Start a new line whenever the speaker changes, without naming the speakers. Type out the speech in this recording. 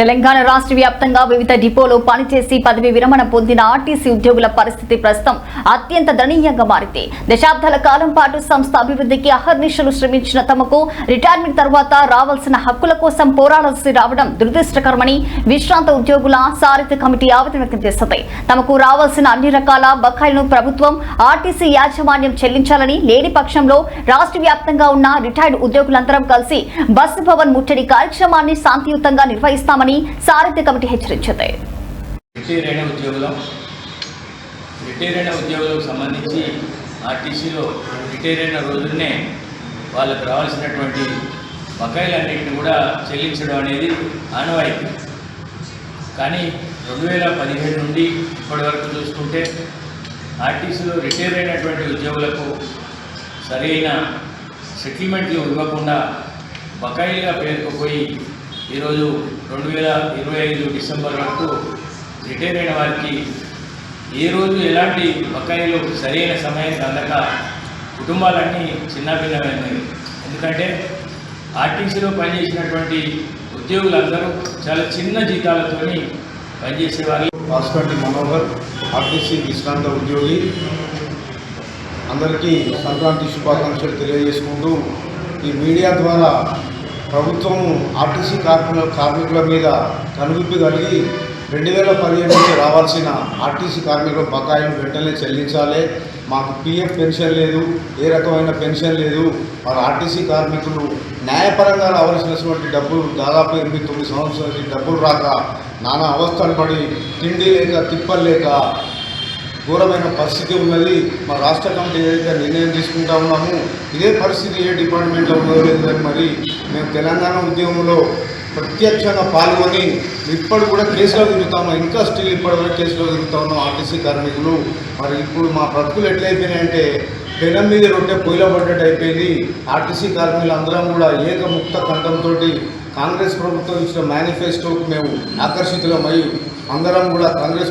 తెలంగాణ రాష్ట్ర వ్యాప్తంగా వివిధ డిపోలో పనిచేసి పదవి విరమణ పొందిన ఆర్టీసీ ఉద్యోగుల పరిస్థితి ప్రస్తుతం అత్యంత దణనీయంగా మారింది. దశాబ్దాల కాలం పాటు సంస్థ అభివృద్ధికి అహర్నిశలు శ్రమించిన తమకు రిటైర్మెంట్ తర్వాత రావాల్సిన హక్కుల కోసం పోరాడాల్సి రావడం దురదృష్టకరమని విశ్రాంత ఉద్యోగుల సారథి కమిటీ ఆవేదన వ్యక్తం చేస్తుంది. తమకు రావాల్సిన అన్ని రకాల బకాయిలను ప్రభుత్వం ఆర్టీసీ యాజమాన్యం చెల్లించాలని లేని పక్షంలో రాష్ట్ర వ్యాప్తంగా ఉన్న రిటైర్డ్ ఉద్యోగులందరం కలిసి బస్సు భవన్ ముట్టడి కార్యక్రమాన్ని శాంతియుతంగా నిర్వహిస్తామని సారథ్య కమిటీ హెచ్చరించింది.
రిటైర్ అయిన ఉద్యోగులం రిటైర్ అయిన ఉద్యోగులకు సంబంధించి ఆర్టీసీలో రిటైర్ అయిన రోజునే వాళ్ళకు రావాల్సినటువంటి బకాయిలన్నింటిని కూడా చెల్లించడం అనేది ఆనవాయితీ. కానీ రెండు వేల పదిహేడు నుండి ఇప్పటి వరకు చూసుకుంటే ఆర్టీసీలో రిటైర్ అయినటువంటి ఉద్యోగులకు సరైన సెటిల్మెంట్లు ఇవ్వకుండా బకాయిలుగా పేరుకుపోయి ఈరోజు రెండు వేల ఇరవై ఐదు డిసెంబర్ వరకు రిటైర్ అయిన వారికి ఏ రోజు ఎలాంటి బకాయిలు సరైన సమయానికి అందక కుటుంబాలన్నీ చిన్నభిన్నమైనవి ఎందుకంటే ఆర్టీసీలో పనిచేసినటువంటి ఉద్యోగులందరూ చాలా చిన్న జీతాలతోని పనిచేసేవారు.
వాసుకంటి మనోహర్ ఆర్టీసీ విశ్రాంత ఉద్యోగి అందరికీ సంక్రాంతి శుభాకాంక్షలు తెలియజేసుకుంటూ ఈ మీడియా ద్వారా ప్రభుత్వం ఆర్టీసీ కార్మికుల కార్మికుల మీద కనువిప్పి కలిగి రెండు వేల పదిహేను నుంచి రావాల్సిన ఆర్టీసీ కార్మికుల బకాయిలు వెంటనే చెల్లించాలి. మాకు పిఎఫ్ పెన్షన్ లేదు ఏ రకమైన పెన్షన్ లేదు. మరి ఆర్టీసీ కార్మికులు న్యాయపరంగా రావాల్సినటువంటి డబ్బులు దాదాపు ఎనిమిది తొమ్మిది సంవత్సరాల నుంచి డబ్బులు రాక నానా అవస్థలు పడి తిండి లేక తిప్పలు లేక ఘోరమైన పరిస్థితి ఉన్నది. మా రాష్ట్ర కమిటీ ఏదైతే నిర్ణయం తీసుకుంటా ఉన్నాము ఇదే పరిస్థితి ఏ డిపార్ట్మెంట్లో ఉన్నదో లేదు మరి మేము తెలంగాణ ఉద్యమంలో ప్రత్యక్షంగా పాల్గొని ఇప్పుడు కూడా కేసులో తిరుగుతా ఉన్నాం. ఇంకా స్టిల్ ఇప్పటి కేసులో తిరుగుతా ఉన్నాం ఆర్టీసీ కార్మికులు. మరి ఇప్పుడు మా బ్రతుకులు ఎట్లయిపోయినాయంటే పెనం మీద రొట్టె పొయ్యిలో పడ్డట్టు అయిపోయింది. ఆర్టీసీ కార్మికులు అందరం కూడా ఏకముక్త కంఠంతో కాంగ్రెస్ ప్రభుత్వం ఇచ్చిన మేనిఫెస్టోకు మేము ఆకర్షితులమై అందరం కూడా కాంగ్రెస్